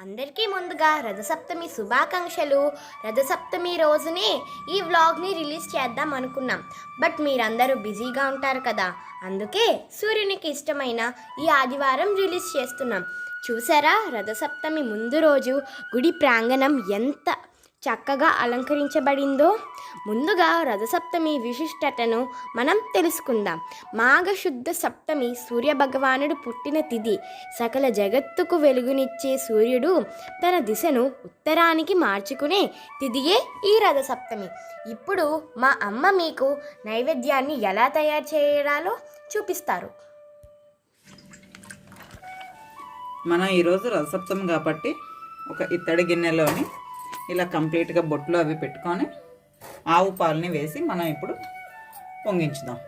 అందరికీ ముందుగా రథసప్తమి శుభాకాంక్షలు. రథసప్తమి రోజునే ఈ వ్లాగ్ని రిలీజ్ చేద్దాం అనుకున్నాం. బట్ మీరందరూ బిజీగా ఉంటారు కదా. అందుకే సూర్యునికి ఇష్టమైన ఈ ఆదివారం రిలీజ్ చేస్తున్నాం. చూసారా? రథసప్తమి ముందు రోజు గుడి ప్రాంగణం ఎంత చక్కగా అలంకరించబడిందో ముందుగా రథసప్తమి విశిష్టతను మనం తెలుసుకుందాం. మాఘశుద్ధ సప్తమి సూర్య భగవానుడు పుట్టిన తిథి. సకల జగత్తుకు వెలుగునిచ్చే సూర్యుడు తన దిశను ఉత్తరానికి మార్చుకునే తిథియే ఈ రథసప్తమి. ఇప్పుడు మా అమ్మ మీకు నైవేద్యాన్ని ఎలా తయారు చేయాలో చూపిస్తారు. మనం ఈరోజు రథసప్తమి కాబట్టి ఒక ఇత్తడి గిన్నెలోని ఇలా కంప్లీట్గా బొట్లు అవి పెట్టుకొని ఆవు పాలని వేసి మనం ఇప్పుడు పొంగించుదాం.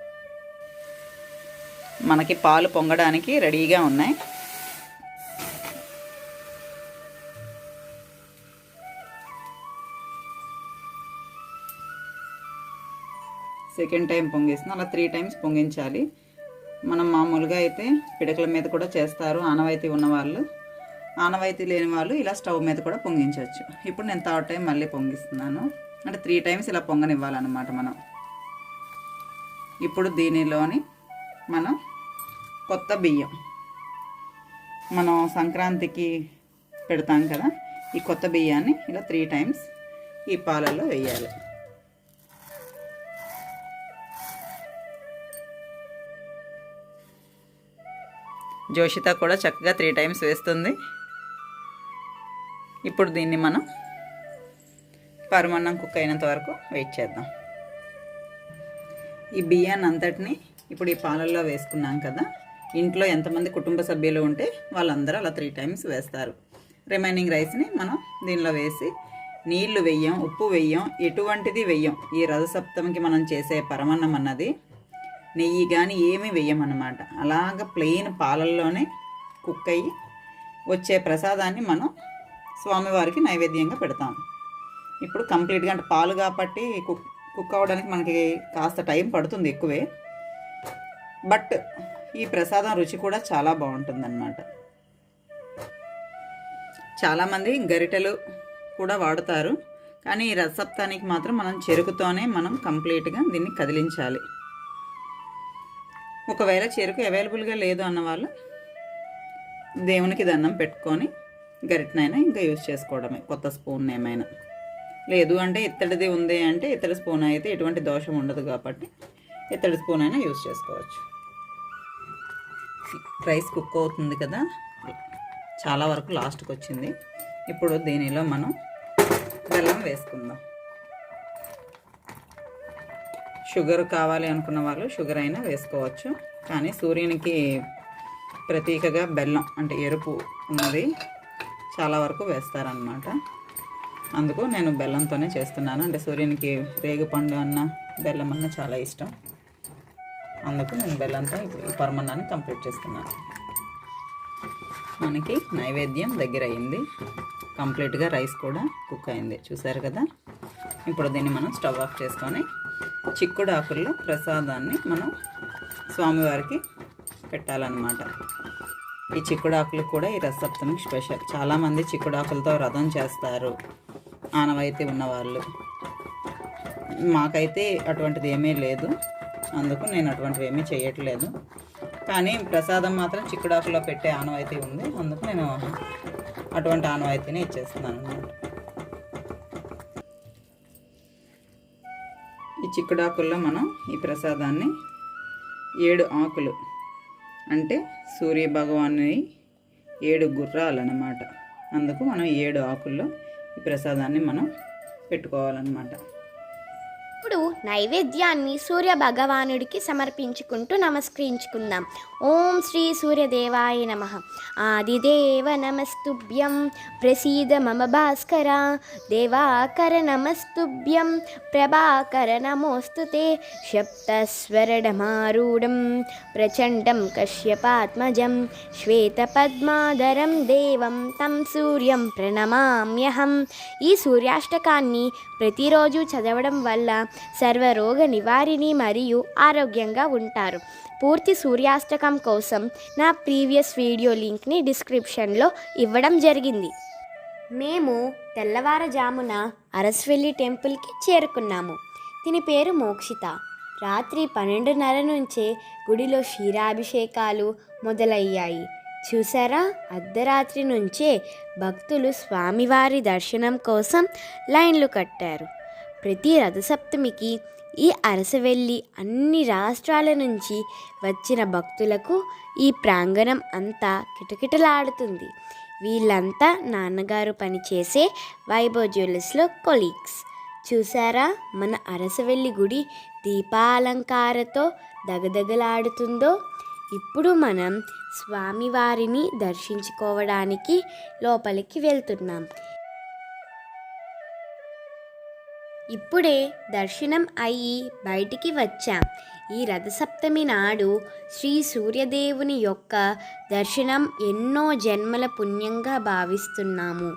మనకి పాలు పొంగడానికి రెడీగా ఉన్నాయి. సెకండ్ టైం పొంగిస్తున్నాం అలా త్రీ టైమ్స్ పొంగించాలి. మనం మామూలుగా అయితే పిడకల మీద కూడా చేస్తారు ఆనవాయితీ ఉన్నవాళ్ళు. ఆనవాయితీ లేని వాళ్ళు ఇలా స్టవ్ మీద కూడా పొంగించవచ్చు. ఇప్పుడు నేను థర్డ్ టైం మళ్ళీ పొంగిస్తున్నాను. అంటే త్రీ టైమ్స్ ఇలా పొంగనివ్వాలన్నమాట మనం. ఇప్పుడు దీనిలోని మనం కొత్త బియ్యం. మనం సంక్రాంతికి పెడతాం కదా ఈ కొత్త బియ్యాన్ని ఇలా త్రీ టైమ్స్ ఈ పాలల్లో వేయాలి. జోషిత కూడా చక్కగా త్రీ టైమ్స్ వేస్తుంది. ఇప్పుడు దీన్ని మనం పరమాన్నం కుక్ అయినంత వరకు వెయిట్ చేద్దాం. ఈ బియ్యాన్ని అంతటిని ఇప్పుడు ఈ పాలల్లో వేసుకున్నాం కదా ఇంట్లో ఎంతమంది కుటుంబ సభ్యులు ఉంటే వాళ్ళందరూ అలా త్రీ టైమ్స్ వేస్తారు. రిమైనింగ్ రైస్ని మనం దీనిలో వేసి నీళ్ళు వెయ్యం ఉప్పు వెయ్యం ఎటువంటిది వెయ్యం ఈ రథసప్తమికి మనం చేసే పరమన్నం అన్నది నెయ్యి కానీ ఏమీ వెయ్యమన్నమాట అలాగ ప్లెయిన్ పాలల్లోనే కుక్ అయ్యి వచ్చే ప్రసాదాన్ని మనం స్వామివారికి నైవేద్యంగా పెడతాం. ఇప్పుడు కంప్లీట్గా అంటే పాలు కాబట్టి కుక్ కుక్ అవ్వడానికి మనకి కాస్త టైం పడుతుంది ఎక్కువే. బట్ ఈ ప్రసాదం రుచి కూడా చాలా బాగుంటుందన్నమాట. చాలామంది గరిటెలు కూడా వాడతారు. కానీ ఈ రసప్తానికి మాత్రం మనం చెరుకుతోనే మనం కంప్లీట్గా దీన్ని కదిలించాలి. ఒకవేళ చెరుకు అవైలబుల్గా లేదు అన్న వాళ్ళు దేవునికి దండం పెట్టుకొని గరిటనైనా ఇంకా యూజ్ చేసుకోవడమే కొత్త స్పూన్ ఏమైనా. లేదు అంటే ఇత్తడిది ఉంది అంటే ఇత్తడి స్పూన్ అయితే ఎటువంటి దోషం ఉండదు కాబట్టి ఇత్తడి స్పూన్ అయినా యూజ్ చేసుకోవచ్చు. రైస్ కుక్ అవుతుంది కదా చాలా వరకు లాస్ట్కి వచ్చింది. ఇప్పుడు దీనిలో మనం బెల్లం వేసుకుందాం. షుగర్ కావాలి అనుకున్న వాళ్ళు షుగర్ అయినా వేసుకోవచ్చు. కానీ సూర్యునికి ప్రతీకగా బెల్లం అంటే ఎరుపు ఉన్నది. చాలా వరకు వేస్తారనమాట అందుకు నేను బెల్లంతోనే చేస్తున్నాను. అంటే సూర్యునికి రేగుపండు అన్న బెల్లం అన్న చాలా ఇష్టం. అందుకు నేను బెల్లంతో ఇప్పుడు ఈ పరమన్నాన్ని కంప్లీట్ చేస్తున్నాను. మనకి నైవేద్యం దగ్గర అయింది. కంప్లీట్గా రైస్ కూడా కుక్ అయింది. చూసారు కదా? ఇప్పుడు దీన్ని మనం స్టవ్ ఆఫ్ చేసుకొని చిక్కుడు ఆకుల్లో ప్రసాదాన్ని మనం స్వామివారికి పెట్టాలన్నమాట. ఈ చిక్కుడాకులు కూడా ఈ రసప్తమికి స్పెషల్ చాలామంది చిక్కుడాకులతో వ్రతం చేస్తారు. ఆనవాయితీ ఉన్నవాళ్ళు. మాకైతే అటువంటిది ఏమీ లేదు. అందుకు నేను అటువంటివి ఏమీ చేయట్లేదు. కానీ ప్రసాదం మాత్రం చిక్కుడాకులో పెట్టే ఆనవాయితీ ఉంది. అందుకు నేను అటువంటి ఆనవాయితీని ఇచ్చేస్తున్నాను అన్నమాట. ఈ చిక్కుడాకుల్లో మనం ఈ ప్రసాదాన్ని ఏడు ఆకులు అంటే సూర్య భగవాను ఏడు గుర్రాలు అన్నమాట అందుకు మనం ఏడు ఆకుల్లో ఈ ప్రసాదాన్ని మనం పెట్టుకోవాలన్నమాట. ఇప్పుడు నైవేద్యాన్ని సూర్య భగవానుడికి సమర్పించుకుంటూ నమస్కరించుకుందాం. ఓం శ్రీ సూర్యదేవాయ నమ. ఆదిదేవ నమస్తుభ్యం. ప్రసీద మమ భాస్కర. దేవాకర నమస్తుభ్యం. ప్రభాకర నమోస్తుతే శప్తస్వరడమారూఢం ప్రచండం కశ్యపాత్మజం. శ్వేతపద్మాధరం దేవం. తం సూర్యం ప్రణమామ్యహం. ఈ సూర్యాష్టకాన్ని ప్రతిరోజు చదవడం వల్ల సర్వరోగ నివారిణి మరియు ఆరోగ్యంగా ఉంటారు. పూర్తి సూర్యాష్టకం కోసం నా ప్రీవియస్ వీడియో లింక్ని డిస్క్రిప్షన్లో ఇవ్వడం జరిగింది. మేము తెల్లవారుజామున అరస్వెల్లి టెంపుల్కి చేరుకున్నాము. దీని పేరు మోక్షిత. రాత్రి పన్నెండున్నర నుంచే గుడిలో క్షీరాభిషేకాలు మొదలయ్యాయి. చూసారా అర్ధరాత్రి నుంచే భక్తులు స్వామివారి దర్శనం కోసం లైన్లు కట్టారు. ప్రతి రథసప్తమికి ఈ అరసవెల్లి అన్ని రాష్ట్రాల నుంచి వచ్చిన భక్తులకు ఈ ప్రాంగణం అంతా కిటకిటలాడుతుంది. వీళ్ళంతా నాన్నగారు పనిచేసే వైభో జ్యువెలర్స్లో కొలీగ్స్. చూసారా మన అరసవెల్లి గుడి దీపాలంకారతో దగదగలాడుతుందో? ఇప్పుడు మనం స్వామివారిని దర్శించుకోవడానికి లోపలికి వెళ్తున్నాం. ఇప్పుడే దర్శనం అయ్యి బయటికి వచ్చాం. ఈ రథసప్తమి నాడు శ్రీ సూర్యదేవుని యొక్క దర్శనం ఎన్నో జన్మల పుణ్యంగా భావిస్తున్నాము.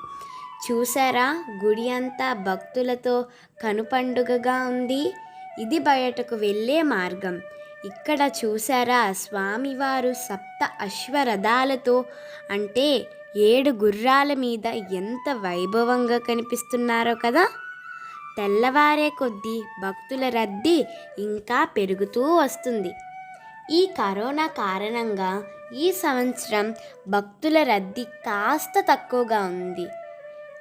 చూసారా? గుడి అంతా భక్తులతో కనుపండుగగా ఉంది. ఇది బయటకు వెళ్ళే మార్గం. ఇక్కడ చూసారా స్వామివారు సప్త అశ్వరథాలతో అంటే ఏడు గుర్రాల మీద ఎంత వైభవంగా కనిపిస్తున్నారో కదా? తెల్లవారే కొద్దీ భక్తుల రద్దీ ఇంకా పెరుగుతూ వస్తుంది. ఈ కరోనా కారణంగా ఈ సంవత్సరం భక్తుల రద్దీ కాస్త తక్కువగా ఉంది.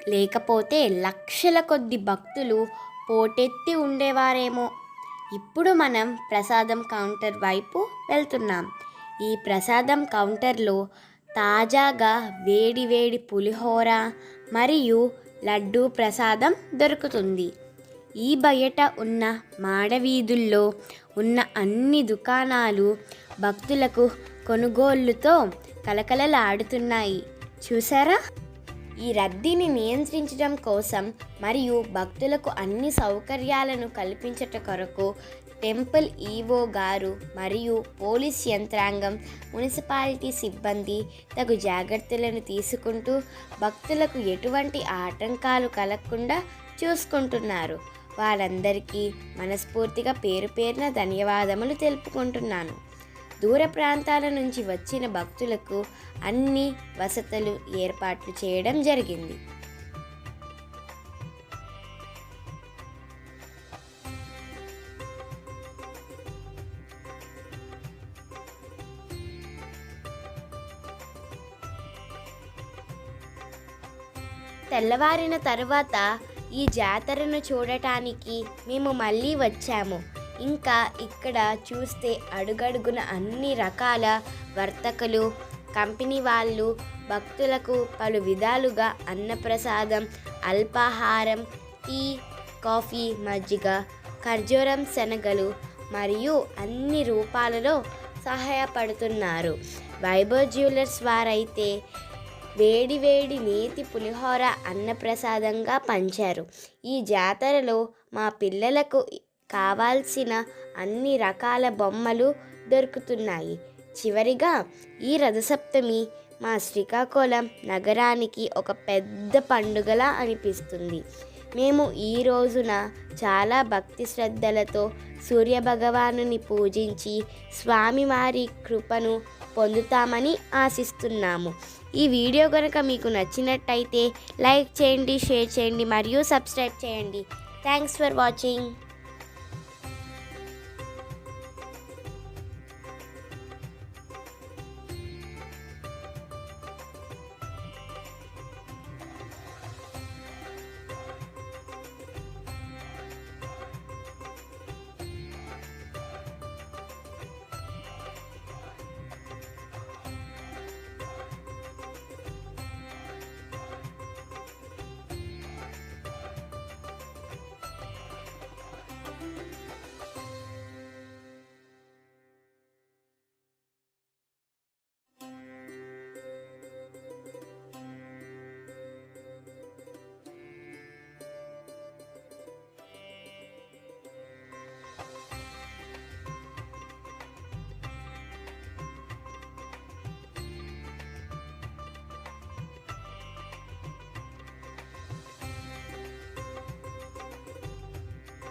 లేకపోతే లక్షల కొద్ది భక్తులు పోటెత్తి ఉండేవారేమో. ఇప్పుడు మనం ప్రసాదం కౌంటర్ వైపు వెళ్తున్నాం. ఈ ప్రసాదం కౌంటర్లో తాజాగా వేడి వేడి పులిహోర మరియు లడ్డూ ప్రసాదం దొరుకుతుంది. ఈ బయట ఉన్న మాడవీధుల్లో ఉన్న అన్ని దుకాణాలు భక్తులకు కొనుగోళ్ళుతో కలకలలాడుతున్నాయి చూసారా ఈ రద్దీని నియంత్రించడం కోసం మరియు భక్తులకు అన్ని సౌకర్యాలను కల్పించట కొరకు టెంపుల్ ఈవో గారు మరియు పోలీస్ యంత్రాంగం మున్సిపాలిటీ సిబ్బంది తగు జాగ్రత్తలను తీసుకుంటూ భక్తులకు ఎటువంటి ఆటంకాలు కలగకుండా చూసుకుంటున్నారు. వారందరికీ మనస్ఫూర్తిగా పేరు పేరున ధన్యవాదములు తెలుపుకుంటున్నాను. దూర ప్రాంతాల నుంచి వచ్చిన భక్తులకు అన్ని వసతులు ఏర్పాట్లు చేయడం జరిగింది. తెల్లవారిన తర్వాత ఈ జాతరను చూడటానికి మేము మళ్ళీ వచ్చాము. ఇంకా ఇక్కడ చూస్తే అడుగడుగున అన్ని రకాల వర్తకులు కంపెనీ వాళ్ళు భక్తులకు పలు విధాలుగా అన్నప్రసాదం అల్పాహారం టీ కాఫీ మజ్జిగ ఖర్జూరం శనగలు మరియు అన్ని రూపాలలో సహాయపడుతున్నారు. వైభవ్ జ్యువెలర్స్ వారైతే వేడి వేడి నేతి పులిహోర అన్నప్రసాదంగా పంచారు. ఈ జాతరలో మా పిల్లలకు కావాల్సిన అన్ని రకాల బొమ్మలు దొరుకుతున్నాయి. చివరిగా ఈ రథసప్తమి మా శ్రీకాకుళం నగరానికి ఒక పెద్ద పండుగలా అనిపిస్తుంది. మేము ఈ రోజున చాలా భక్తి శ్రద్ధలతో సూర్యభగవానుని పూజించి స్వామివారి కృపను పొందుతామని ఆశిస్తున్నాము. ఈ వీడియో కనుక మీకు నచ్చినట్టయితే లైక్ చేయండి షేర్ చేయండి మరియు సబ్స్క్రైబ్ చేయండి. Thanks for watching.